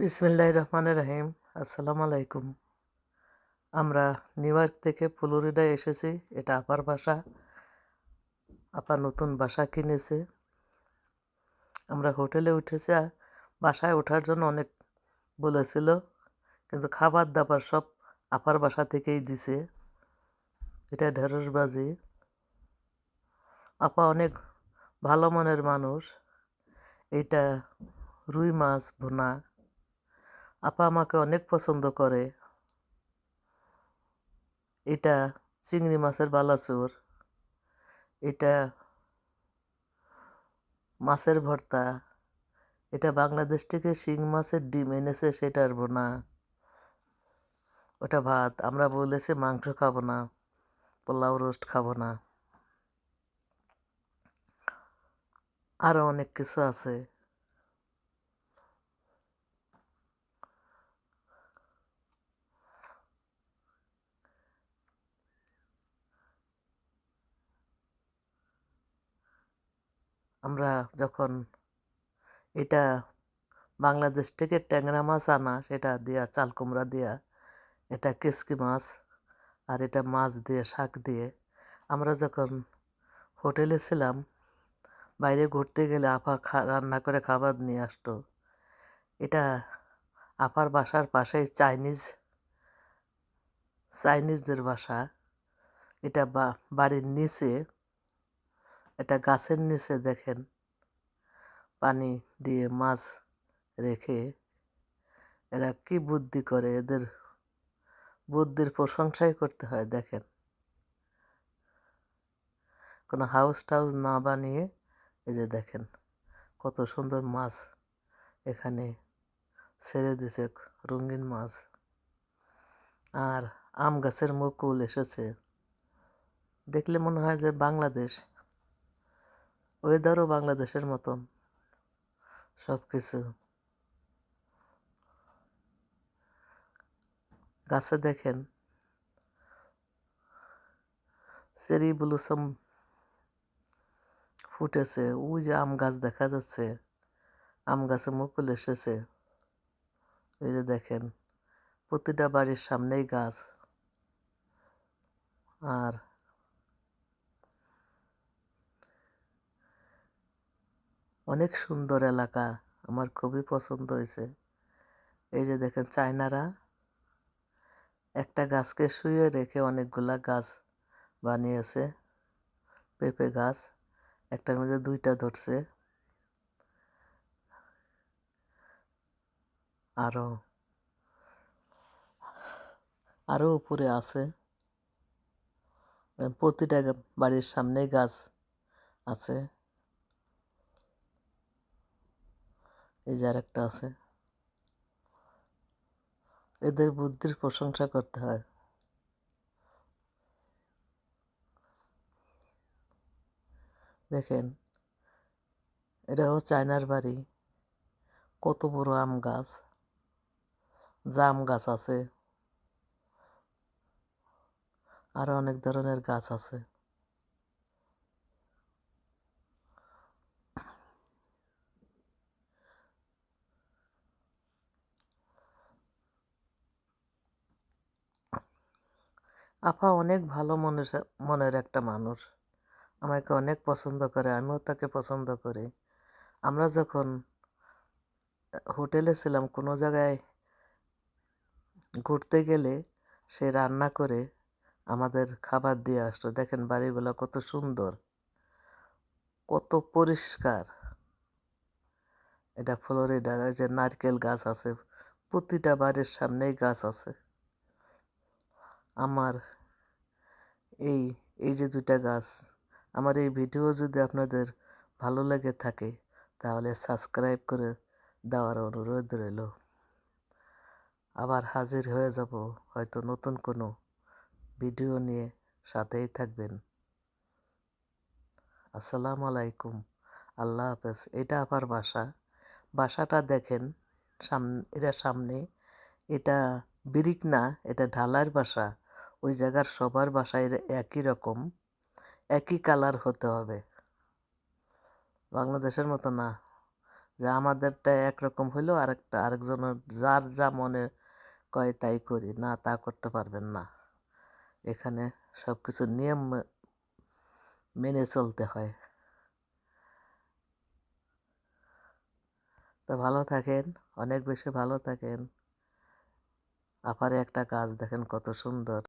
বিসমিল্লাহ রহমানের রহিম। আসসালামু আলাইকুম। আমরা নিউ ইয়র্ক থেকে ফ্লোরিডায় এসেছি। এটা আপার বাসা। আপা নতুন বাসা কিনেছে। আমরা হোটেলে উঠেছি। আর বাসায় ওঠার জন্য অনেক বলেছিল, কিন্তু খাবার দাবার সব আপার বাসা থেকেই দিছে। এটা ঢেঁড়সবাজি। আপা অনেক ভালো মনের মানুষ। এটা রুই মাছ ভুনা। আপা আমাকে অনেক পছন্দ করে। এটা চিংড়ি মাছের বালাচুর। এটা মাছের ভর্তা। এটা বাংলাদেশ থেকে শিং মাছের ডিম এনেছে সেটার বোনা। ওটা ভাত। আমরা বলেছি মাংস খাব না, পোলাও রোস্ট খাব না। আরও অনেক কিছু আছে। আমরা যখন এটা বাংলাদেশ থেকে ট্যাংরা মাছ আনা, সেটা দিয়া, চাল কুমড়া দিয়া, এটা কেসকি মাছ আর এটা মাছ দিয়ে, শাক দিয়ে, আমরা যখন হোটেলে ছিলাম, বাইরে ঘুরতে গেলে খা, রান্না করে খাবার নিয়ে আসতো। এটা আপার বাসার পাশেই চাইনিজ, চাইনিজদের বাসা। এটা বাড়ির নিচে এটা গাছের নিচে দেখেন, পানি দিয়ে মাছ রেখে এরা কি বুদ্ধি করে, এদের বুদ্ধির প্রশংসাই করতে হয়, দেখেন। কোনো হাউস টাউস না বানিয়ে এই যে দেখেন, কত সুন্দর মাছ এখানে ছেড়ে দিছে রঙিন মাছ। আর আম গাছের মুকুল এসেছে। দেখলে মনে হয় যে বাংলাদেশ ওয়েদারও বাংলাদেশের মতন। সব কিছু গাছে দেখেন। চেরি ব্লুসম ফুটেছে। ওই যে আম গাছ দেখা যাচ্ছে। আম গাছে মুকুল এসেছে। এই যে দেখেন, প্রতিটা বাড়ির সামনেই গাছ। আর অনেক সুন্দর এলাকা, আমার খুবই পছন্দ হয়েছে। এই যে দেখেন চায়নারা, একটা গাছকে শুয়ে রেখে অনেকগুলা গাছ বানিয়েছে, পেঁপে গাছ, একটার মধ্যে দুইটা ধরছে। আরও আরও উপরে আছে। প্রতিটা বাড়ির সামনেই গাছ আছে। এই যে আরেকটা আছে। এদের বুদ্ধির প্রশংসা করতে হয়। দেখেন, এটাও চায়নার বাড়ি। কত বড় আম গাছ। জাম গাছ আছে। আরও অনেক ধরনের গাছ আছে। আপা অনেক ভালো মনের মনের একটা মানুষ। আমাকে অনেক পছন্দ করে, আমিও তাকে পছন্দ করি। আমরা যখন হোটেলে ছিলাম, কোনো জায়গায় ঘুরতে গেলে সে রান্না করে আমাদের খাবার দিয়ে আসতো। দেখেন বাড়িগুলো কত সুন্দর, কত পরিষ্কার। এটা ফ্লোরিডা যে নারকেল গাছ আছে, প্রতিটা বাড়ির সামনেই গাছ আছে। আমার এই এই যে দুইটা গাছ, আমার এই ভিডিও যদি আপনাদের ভালো লেগে থাকে, তাহলে সাবস্ক্রাইব করে দেওয়ার অনুরোধ রইল। আবার হাজির হয়ে যাব হয়তো নতুন কোনো ভিডিও নিয়ে, সাথেই থাকবেন। আসসালামু আলাইকুম, আল্লাহ হাফেজ। এটা আবার বাসা। বাসাটা দেখেন সামনে এটা সামনে, এটা বিরিক না, এটা ঢালার বাসা। ওই জায়গার সবার বাসায় একই রকম, একই কালার হতে হবে। বাংলাদেশের মতো না। যে আমাদেরটা একরকম হইলেও আরেকটা, আরেকজনের যার যা মনে কয় তাই করি, না তা করতে পারবেন না। এখানে সব কিছু নিয়ম মেনে চলতে হয়। তো ভালো থাকেন, অনেক বেশি ভালো থাকেন। আপারে একটা গাছ দেখেন কত সুন্দর।